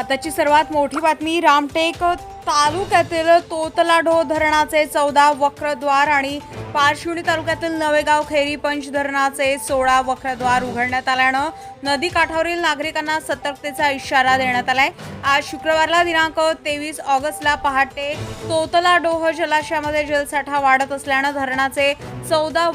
आताची सर्वात मोठी बातमी रामटेक तालुक्यातील तोतलाढो धरणाचे चौदा वक्रद्वार आणि पारशिवणी तालुक्यातील नवेगाव खेरी पंच धरणाचे सोळा वक्रद्वार उघडण्यात आल्यानं नदी काठावरील नागरिकांना सतर्कतेचा इशारा देण्यात आलाय. आज शुक्रवारला दिनांक तेवीस ऑगस्टला पहाटे तोतलाडोह जलाशयामध्ये जलसाठा वाढत असल्यानं धरणाचे चौदा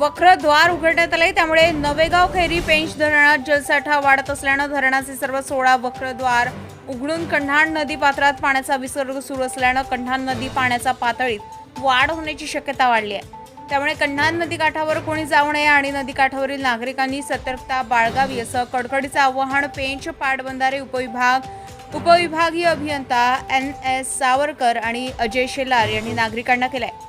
वक्रद्वार उघडण्यात आले त्यामुळे नवेगाव खैरी पेंच धरणात जलसाठा वाढत असल्यानं धरणाचे सर्व सोळा वक्रद्वार उघडून कंढाण नदी पात्रात पाण्याचा विसर्ग सुरू असल्यानं कंढाण नदी पाण्याच्या पातळीत वाढ होण्याची शक्यता वाढली आहे. त्यामुळे कण्हाण नदीकाठावर कोणी जाऊ नये आणि नदीकाठावरील नागरिकांनी सतर्कता बाळगावी असं कडकडीचं आव्हान पेंच पाटबंधारे उपविभाग उपविभागीय अभियंता एन एस सावरकर आणि अजय शेलार यांनी नागरिकांना केलं आहे